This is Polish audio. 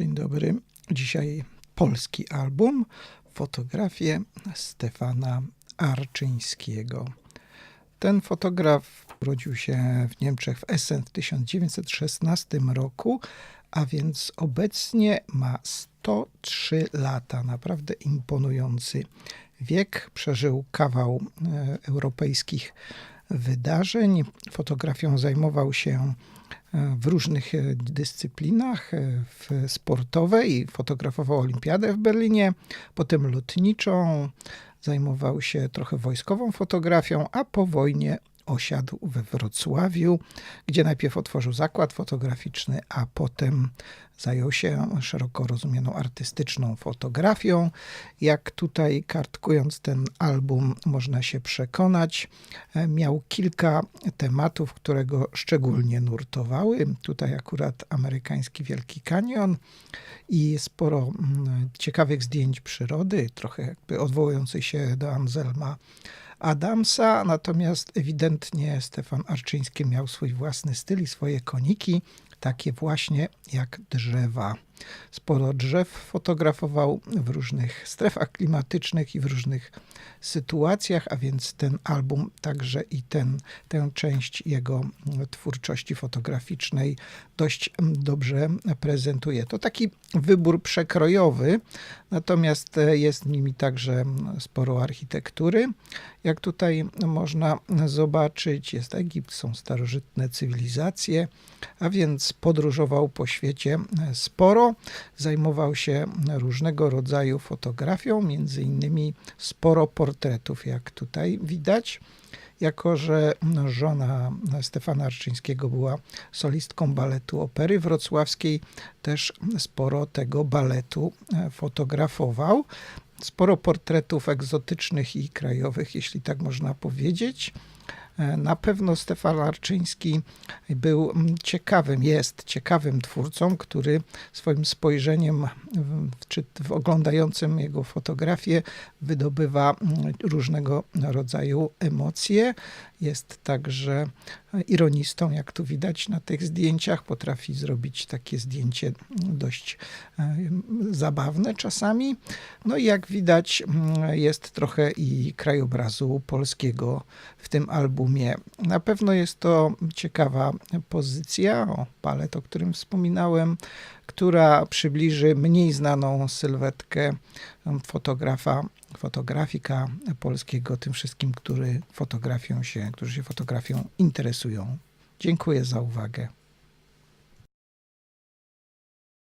Dzień dobry. Dzisiaj polski album, fotografie Stefana Arczyńskiego. Ten fotograf urodził się w Niemczech w Essen w 1916 roku, a więc obecnie ma 103 lata. Naprawdę imponujący wiek. Przeżył kawał e, europejskich wydarzeń. Fotografią zajmował się e, w różnych e, dyscyplinach, e, w sportowej, fotografował olimpiadę w Berlinie, potem lotniczą, zajmował się trochę wojskową fotografią, a po wojnie osiadł we Wrocławiu, gdzie najpierw otworzył zakład fotograficzny, a potem zajął się szeroko rozumianą artystyczną fotografią. Jak tutaj kartkując ten album można się przekonać, e, miał kilka tematów, które go szczególnie nurtowały. Tutaj akurat amerykański Wielki Kanion i sporo mm, ciekawych zdjęć przyrody, trochę jakby odwołujących się do Anselma Adamsa, natomiast ewidentnie Stefan Arczyński miał swój własny styl i swoje koniki, takie właśnie jak drzewa. Sporo drzew fotografował w różnych strefach klimatycznych i w różnych sytuacjach, a więc ten album także i ten, tę część jego twórczości fotograficznej dość dobrze prezentuje. To taki wybór przekrojowy, natomiast jest nimi także sporo architektury. Jak tutaj można zobaczyć, jest Egipt, są starożytne cywilizacje, a więc podróżował po świecie sporo. Zajmował się różnego rodzaju fotografią, między innymi sporo portretów, jak tutaj widać. Jako, że żona Stefana Arczyńskiego była solistką baletu opery wrocławskiej, też sporo tego baletu fotografował. Sporo portretów egzotycznych i krajowych, jeśli tak można powiedzieć. Na pewno Stefan Arczyński był ciekawym, jest ciekawym twórcą, który swoim spojrzeniem, czy oglądającym jego fotografię, wydobywa różnego rodzaju emocje. Jest także ironistą, jak tu widać na tych zdjęciach. Potrafi zrobić takie zdjęcie dość zabawne czasami. No i jak widać, jest trochę i krajobrazu polskiego w tym albumie. Na pewno jest to ciekawa pozycja, o palet, o którym wspominałem, która przybliży mniej znaną sylwetkę fotografa, fotografika polskiego tym wszystkim, który fotografią się, którzy się fotografią interesują. Dziękuję za uwagę.